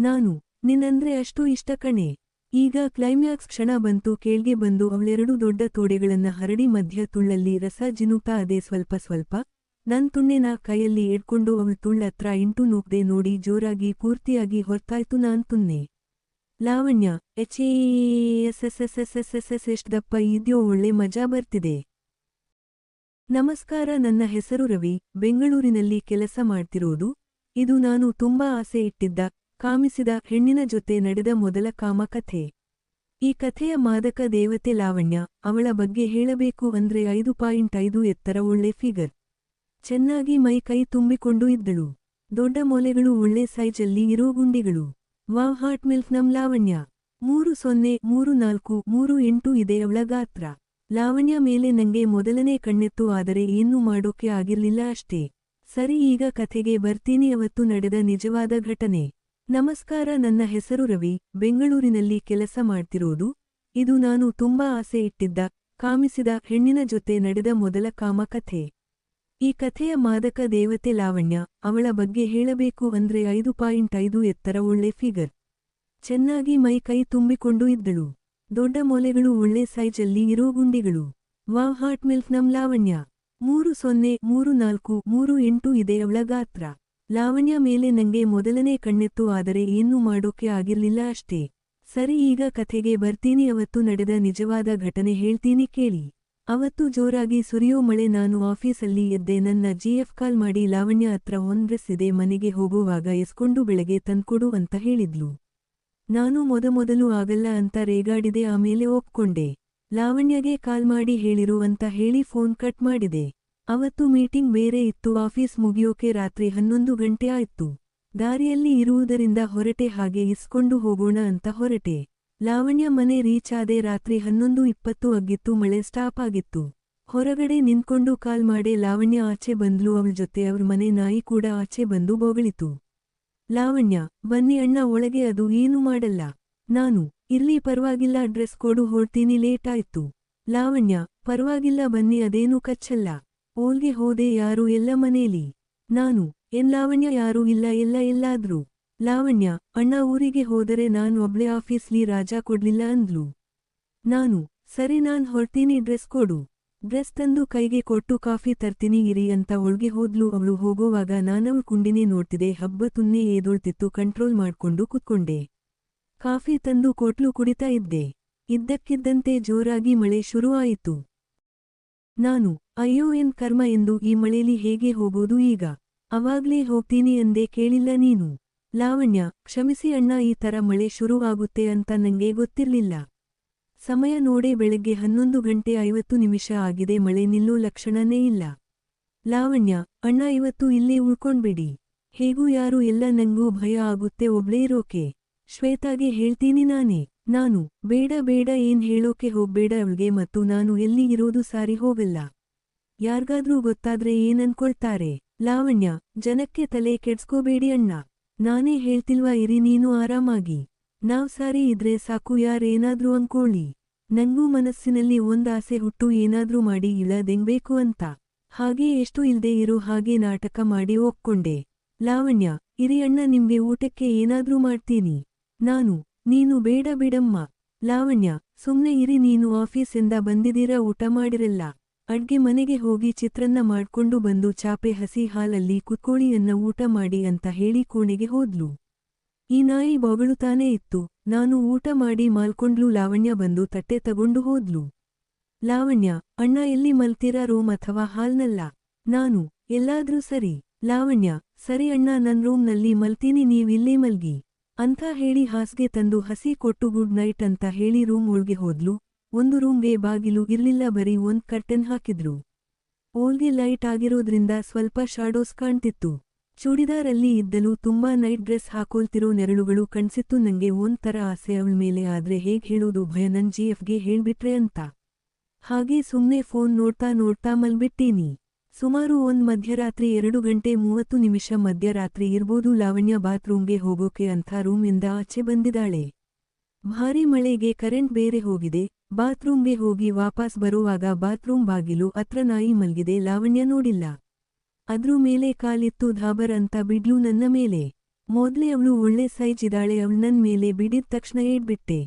ನಾನು, ನಿನ್ನಂದ್ರೆ ಅಷ್ಟು ಇಷ್ಟ ಕಣೆ. ಈಗ ಕ್ಲೈಮ್ಯಾಕ್ಸ್ ಕ್ಷಣ ಬಂತು, ಕೇಳ್ಗೆ ಬಂದು ಅವಳೆರಡು ದೊಡ್ಡ ತೋಡೆಗಳನ್ನ ಹರಡಿ ಮಧ್ಯ ತುಳ್ಳಲ್ಲಿ ರಸ ಜಿನುಕ್ತಾ ಅದೇ ಸ್ವಲ್ಪ ಸ್ವಲ್ಪ. ನನ್ ತುಣ್ಣೆನ ಕೈಯಲ್ಲಿ ಎಡ್ಕೊಂಡು ಅವಳ ತುಳ್ಳತ್ರ ಇಂಟು ನೂಕ್ದೆ ನೋಡಿ ಜೋರಾಗಿ ಪೂರ್ತಿಯಾಗಿ ಹೊರ್ತಾಯ್ತು ನಾನ್ ತುನ್ನೆ ಲಾವಣ್ಯ ಎಸ್ ಎಷ್ಟ್ ದಪ್ಪ ಇದ್ಯೋ ಒಳ್ಳೆ ಮಜಾ ಬರ್ತಿದೆ. ನಮಸ್ಕಾರ, ನನ್ನ ಹೆಸರು ರವಿ. ಬೆಂಗಳೂರಿನಲ್ಲಿ ಕೆಲಸ ಮಾಡ್ತಿರೋದು. ಇದು ನಾನು ತುಂಬಾ ಆಸೆ ಇಟ್ಟಿದ್ದ ಕಾಮಿಸಿದ ಹೆಣ್ಣಿನ ಜೊತೆ ನಡೆದ ಮೊದಲ ಕಾಮ ಕಥೆ ಈ ಕಥೆಯ ಮಾದಕ ದೇವತೆ ಲಾವಣ್ಯ ಅವಳ ಬಗ್ಗೆ ಹೇಳಬೇಕು ಅಂದ್ರೆ ಐದು ಪಾಯಿಂಟ್ ಐದು ಎತ್ತರ ಒಳ್ಳೆ ಫಿಗರ್. ಚೆನ್ನಾಗಿ ಮೈ ಕೈ ತುಂಬಿಕೊಂಡು ಇದ್ದಳು. ದೊಡ್ಡ ಮೊಲೆಗಳು ಒಳ್ಳೆ ಸೈಜಲ್ಲಿ ಇರೋ ಗುಂಡಿಗಳು. ವಾವ್ ಹಾಟ್ ಮಿಲ್ಕ್ ನಮ್ ಲಾವಣ್ಯ. ಮೂರು ಸೊನ್ನೆ, ಮೂರು ನಾಲ್ಕು, ಮೂರು ಎಂಟು ಇದೆ ಅವಳ ಗಾತ್ರ. ಲಾವಣ್ಯ ಮೇಲೆ ನಂಗೆ ಮೊದಲನೇ ಕಣ್ಣೆತ್ತು ಆದರೆ ಏನೂ ಮಾಡೋಕೆ ಆಗಿರ್ಲಿಲ್ಲ ಅಷ್ಟೇ. ಸರಿ ಈಗ ಕಥೆಗೆ ಬರ್ತೀನಿ, ಅವತ್ತು ನಡೆದ ನಿಜವಾದ ಘಟನೆ. ನಮಸ್ಕಾರ, ನನ್ನ ಹೆಸರು ರವಿ. ಬೆಂಗಳೂರಿನಲ್ಲಿ ಕೆಲಸ ಮಾಡ್ತಿರೋದು? ಇದು ನಾನು ತುಂಬಾ ಆಸೆ ಇಟ್ಟಿದ್ದ, ಕಾಮಿಸಿದ ಹೆಣ್ಣಿನ ಜೊತೆ ನಡೆದ ಮೊದಲ ಕಾಮ ಕಥೆ ಈ ಕಥೆಯ ಮಾದಕ ದೇವತೆ ಲಾವಣ್ಯ, ಅವಳ ಬಗ್ಗೆ ಹೇಳಬೇಕು ಅಂದ್ರೆ ಐದು ಪಾಯಿಂಟ್ ಐದು ಎತ್ತರ ಒಳ್ಳೆ ಫಿಗರ್. ಚೆನ್ನಾಗಿ ಮೈ ಕೈ ತುಂಬಿಕೊಂಡು ಇದ್ದಳು. ದೊಡ್ಡ ಮೊಲೆಗಳು, ಒಳ್ಳೆ ಸೈಜಲ್ಲಿ ಇರೋ ಗುಂಡಿಗಳು. ವಾವ್ ಹಾಟ್ ಮಿಲ್ಕ್ ನಮ್ ಲಾವಣ್ಯ. ಮೂರು ಸೊನ್ನೆ, ಮೂರು ನಾಲ್ಕು, ಮೂರು ಎಂಟು ಇದೆ ಅವಳ ಗಾತ್ರ. ಲಾವಣ್ಯ ಮೇಲೆ ನಂಗೆ ಮೊದಲನೇ ಕಣ್ಣೆತ್ತು, ಆದರೆ ಏನೂ ಮಾಡೋಕೆ ಆಗಿರ್ಲಿಲ್ಲ ಅಷ್ಟೇ. ಸರಿ, ಈಗ ಕಥೆಗೆ ಬರ್ತೀನಿ, ಅವತ್ತು ನಡೆದ ನಿಜವಾದ ಘಟನೆ ಹೇಳ್ತೀನಿ ಕೇಳಿ. ಅವತ್ತು ಜೋರಾಗಿ ಸುರಿಯೋ ಮಳೆ, ನಾನು ಆಫೀಸಲ್ಲಿ ಎದ್ದೆ, ನನ್ನ ಜಿಎಫ್ ಕಾಲ್ ಮಾಡಿ ಲಾವಣ್ಯ ಹತ್ರ ಒಂದ್ರೆಸಿದೆ ಮನೆಗೆ ಹೋಗುವಾಗ ಎಸ್ಕೊಂಡು ಬೆಳಗ್ಗೆ ತಂದ್ಕೊಡು ಅಂತ ಹೇಳಿದ್ಲು. ನಾನು ಮೊದಮೊದಲು ಆಗಲ್ಲ ಅಂತ ರೇಗಾಡಿದೆ, ಆಮೇಲೆ ಒಪ್ಕೊಂಡೆ. ಲಾವಣ್ಯಗೆ ಕಾಲ್ ಮಾಡಿ ಹೇಳಿರು ಅಂತ ಹೇಳಿ ಫೋನ್ ಕಟ್ ಮಾಡಿದೆ. ಅವತ್ತು ಮೀಟಿಂಗ್ ಬೇರೆ ಇತ್ತು, ಆಫೀಸ್ ಮುಗಿಯೋಕೆ ರಾತ್ರಿ ಹನ್ನೊಂದು ಗಂಟೆ ಆಯ್ತು. ದಾರಿಯಲ್ಲಿ ಇರುವುದರಿಂದ ಹೊರಟೆ, ಹಾಗೆ ಇಸ್ಕೊಂಡು ಹೋಗೋಣ ಅಂತ ಹೊರಟೆ. ಲಾವಣ್ಯ ಮನೆ ರೀಚ್ ಆದೆ ರಾತ್ರಿ ಹನ್ನೊಂದು ಇಪ್ಪತ್ತು ಅಗ್ಗಿತ್ತು, ಮಳೆ ಸ್ಟಾಪ್ ಆಗಿತ್ತು. ಹೊರಗಡೆ ನಿಂತ್ಕೊಂಡು ಕಾಲ್ ಮಾಡೆ ಲಾವಣ್ಯ ಆಚೆ ಬಂದ್ಲು, ಅವಳ ಜೊತೆ ಅವ್ರ ಮನೆ ನಾಯಿ ಕೂಡ ಆಚೆ ಬಂದು ಬೋಗಳಿತು. ಲಾವಣ್ಯ, ಬನ್ನಿ ಅಣ್ಣ, ಒಳಗೆ ಅದು ಏನು ಮಾಡಲ್ಲ. ನಾನು, ಇರ್ಲಿ, ಪರವಾಗಿಲ್ಲ, ಡ್ರೆಸ್ ಕೊಡು ಹೊರ್ತೀನಿ ಲೇಟ್ ಆಯ್ತು. ಲಾವಣ್ಯ, ಪರವಾಗಿಲ್ಲ, ಬನ್ನಿ, ಅದೇನು ಕಚ್ಚಲ್ಲ. ಓಲ್ಗೆ ಹೋದೆ ಯಾರು ಎಲ್ಲ ಮನೇಲಿ? ನಾನು ಎನ್ ಲಾವಣ್ಯ ಯಾರೂ ಇಲ್ಲ, ಎಲ್ಲ ಎಲ್ಲಾದ್ರೂ. ಲಾವಣ್ಯ, ಅಣ್ಣ ಊರಿಗೆ ಹೋದರೆ ನಾನು ಒಬ್ಳೆ ಆಫೀಸ್ಲಿ ರಾಜಾ ಕೊಡ್ಲಿಲ್ಲ ಅಂದ್ಲು. ನಾನು, ಸರಿ ನಾನ್ ಹೊರ್ತೀನಿ ಡ್ರೆಸ್ ಕೊಡು. ಡ್ರೆಸ್ ತಂದು ಕೈಗೆ ಕೊಟ್ಟು ಕಾಫಿ ತರ್ತೀನಿ ಇರಿ ಅಂತ ಒಳ್ಗೆ ಹೋದ್ಲು ಅವಳು. ಹೋಗೋವಾಗ ನಾನವಳು ಕುಂಡಿನೇ ನೋಡ್ತಿದೆ ಹಬ್ಬ ತುನ್ನೆ ಏದೋಳ್ತಿತ್ತು, ಕಂಟ್ರೋಲ್ ಮಾಡ್ಕೊಂಡು ಕುತ್ಕೊಂಡೆ. ಕಾಫಿ ತಂದು ಕೊಟ್ಲು ಕುಡಿತಾ ಇದ್ದೆ. ಇದ್ದಕ್ಕಿದ್ದಂತೆ ಜೋರಾಗಿ ಮಳೆ ಶುರುವಾಯಿತು. ನಾನು ಅಯ್ಯೋ ಎನ್ ಕರ್ಮ ಎಂದು ಈ ಮಳೇಲಿ ಹೇಗೆ ಹೋಗೋದು ಈಗ? ಅವಾಗ್ಲೇ ಹೋಗ್ತೀನಿ ಎಂದೇ ಕೇಳಿಲ್ಲ ನೀನು. ಲಾವಣ್ಯ, ಕ್ಷಮಿಸಿ ಅಣ್ಣ, ಈ ತರ ಮಳೆ ಶುರು ಆಗುತ್ತೆ ಅಂತ ನಂಗೆ ಗೊತ್ತಿರ್ಲಿಲ್ಲ. ಸಮಯ ನೋಡೇ ಬೆಳಗ್ಗೆ ಹನ್ನೊಂದು ಗಂಟೆ ಐವತ್ತು ನಿಮಿಷ ಆಗಿದೆ, ಮಳೆ ನಿಲ್ಲೋ ಲಕ್ಷಣನೇ ಇಲ್ಲ. ಲಾವಣ್ಯ, ಅಣ್ಣ, ಇವತ್ತು ಇಲ್ಲೇ ಉಳ್ಕೊಂಡ್ಬಿಡಿ. ಹೇಗೂ ಯಾರು ಎಲ್ಲ ನಂಗೂ ಭಯ ಆಗುತ್ತೆ, ಒಬ್ಳೇ ಇರೋಕೆ? ಶ್ವೇತಾಗೆ ಹೇಳ್ತೀನಿ ನಾನೇ. ನಾನು, ಬೇಡ ಬೇಡ, ಏನ್ ಹೇಳೋಕೆ ಹೋಗ್ಬೇಡ, ಅವಳಿಗೆ ಮತ್ತು ನಾನು ಎಲ್ಲಿ ಇರೋದು ಸಾರಿ ಹೋಗಲ್ಲ. ಯಾರ್ಗಾದ್ರೂ ಗೊತ್ತಾದ್ರೆ ಏನನ್ಕೊಳ್ತಾರೆ? ಲಾವಣ್ಯ, ಜನಕ್ಕೆ ತಲೆ ಕೆಡ್ಸ್ಕೋಬೇಡಿ ಅಣ್ಣ. ನಾನೇ ಹೇಳ್ತಿಲ್ವಾ ಇರಿ ನೀನು ಆರಾಮಾಗಿ. ನಾವ್ ಸಾರಿ ಇದ್ರೆ ಸಾಕು ಯಾರೇನಾದ್ರೂ ಅನ್ಕೊಳ್ಳಿ. ನಂಗೂ ಮನಸ್ಸಿನಲ್ಲಿ ಒಂದಾಸೆ ಹುಟ್ಟು ಏನಾದ್ರೂ ಮಾಡಿ ಇಳದೆಂಗ್ಬೇಕು ಅಂತ. ಹಾಗೆ ಎಷ್ಟು ಇಲ್ದೇ ಇರೋ ಹಾಗೆ ನಾಟಕ ಮಾಡಿ ಒಪ್ಕೊಂಡೆ. ಲಾವಣ್ಯ, ಇರಿ ಅಣ್ಣ ನಿಮ್ಗೆ ಊಟಕ್ಕೆ ಏನಾದ್ರೂ ಮಾಡ್ತೀನಿ. ನಾನು, ನೀನು ಬೇಡ ಬಿಡಮ್ಮ. ಲಾವಣ್ಯ, ಸುಮ್ನೆ ಇರಿ ನೀನು ಆಫೀಸಿಂದ ಬಂದಿದ್ದೀರಾ ಊಟ ಮಾಡಿರಲ್ಲ. ಅಡ್ಗೆ ಮನೆಗೆ ಹೋಗಿ ಚಿತ್ರನ್ನ ಮಾಡ್ಕೊಂಡು ಬಂದು ಚಾಪೆ ಹಸಿ ಹಾಲಲ್ಲಿ ಕುತ್ಕೋಳಿಯನ್ನ ಊಟ ಮಾಡಿ ಅಂತ ಹೇಳಿ ಕೋಣೆಗೆ ಹೋದ್ಲು. ಈ ನಾಯಿ ಬೊಗಳುತ್ತಾನೇ ಇತ್ತು. ನಾನು ಊಟ ಮಾಡಿ ಮಾಲ್ಕೊಂಡ್ಲು ಲಾವಣ್ಯ ಬಂದು ತಟ್ಟೆ ತಗೊಂಡು ಹೋದ್ಲು. ಲಾವಣ್ಯ, ಅಣ್ಣ, ಎಲ್ಲಿ ಮಲ್ತೀರಾ? ರೂಮ್ ಅಥವಾ ಹಾಲ್ನಲ್ಲ? ನಾನು, ಎಲ್ಲಾದ್ರೂ ಸರಿ. ಲಾವಣ್ಯ, ಸರಿ ಅಣ್ಣ, ನನ್ ರೂಮ್ನಲ್ಲಿ ಮಲ್ತೀನಿ ನೀವಿಲ್ಲೇ ಮಲ್ಗಿ ಅಂತ ಹೇಳಿ ಹಾಸ್ಗೆ ತಂದು ಹಸಿ ಕೊಟ್ಟು ಗುಡ್ ನೈಟ್ ಅಂತ ಹೇಳಿ ರೂಮ್ ಒಳ್ಗೆ ಹೋದ್ಲು. ಒಂದು ರೂಮ್ಗೆ ಬಾಗಿಲು ಇರ್ಲಿಲ್ಲ, ಬರೀ ಒಂದ್ ಕರ್ಟನ್ ಹಾಕಿದ್ರು. ಓಲ್ಗೆ ಲೈಟ್ ಆಗಿರೋದ್ರಿಂದ ಸ್ವಲ್ಪ ಶಾಡೋಸ್ ಕಾಣ್ತಿತ್ತು. ಚೂಡಿದಾರಲ್ಲಿ ಇದ್ದಲು ತುಂಬಾ ನೈಟ್ ಡ್ರೆಸ್ ಹಾಕೊಳ್ತಿರೋ ನೆರಳುಗಳು ಕಣ್ಸಿತ್ತು. ನಂಗೆ ಒಂದ್ ಆಸೆ ಅವಳ ಮೇಲೆ, ಆದ್ರೆ ಹೇಗ್ ಹೇಳೋದು ಭಯ, ನನ್ ಜಿಎಫ್ಗೆ ಹೇಳ್ಬಿಟ್ರೆ ಅಂತ. ಹಾಗೆ ಸುಮ್ನೆ ಫೋನ್ ನೋಡ್ತಾ ನೋಡ್ತಾ ಮಲ್ಬಿಟ್ಟೀನಿ. ಸುಮಾರು ಒಂದ್ ಮಧ್ಯರಾತ್ರಿ ಎರಡು ಗಂಟೆ ಮೂವತ್ತು ನಿಮಿಷ ಮಧ್ಯರಾತ್ರಿ ಇರ್ಬೋದು, ಲಾವಣ್ಯ ಬಾತ್ರೂಮ್ಗೆ ಹೋಗೋಕೆ ಅಂಥ ರೂಮಿಂದ ಆಚೆ ಬಂದಿದ್ದಾಳೆ. ಭಾರಿ ಮಳೆಗೆ ಕರೆಂಟ್ ಬೇರೆ ಹೋಗಿದೆ, ಬಾತ್ರೂಮ್ಗೆ ಹೋಗಿ ವಾಪಸ್ ಬರುವಾಗ ಬಾತ್ರೂಮ್ ಬಾಗಿಲು ಅತ್ರ ನಾಯಿ ಮಲ್ಗಿದೆ, ಲಾವಣ್ಯ ನೋಡಿಲ್ಲ. ಅದ್ರ ಮೇಲೆ ಕಾಲಿತ್ತು ಧಾಬರ್ ಅಂತ ಬಿಡ್ಲು ನನ್ನ ಮೇಲೆ. ಮೊದ್ಲೇ ಅವಳು ಒಳ್ಳೆ ಸೈಜ್ ಇದಾಳೆ ಅವಳು ನನ್ ಮೇಲೆ ಬಿಡಿದ ತಕ್ಷಣ ಏಡ್ಬಿಟ್ಟೆ.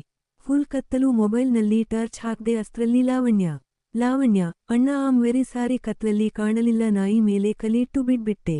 ಫುಲ್ ಕತ್ತಲು ಮೊಬೈಲ್ನಲ್ಲಿ ಟಾರ್ಚ್ ಹಾಕ್ದೆ ಅಸ್ತ್ರಲ್ಲಿ ಲಾವಣ್ಯ. ಲಾವಣ್ಯ, ಅಣ್ಣ ಆಮ್ ವೆರಿ ಸಾರಿ ಕತ್ಲಲ್ಲಿ ಕಾಣಲಿಲ್ಲ, ನಾಯಿ ಮೇಲೆ ಕಲಿಟ್ಟು ಬಿಡ್ಬಿಟ್ಟೆ.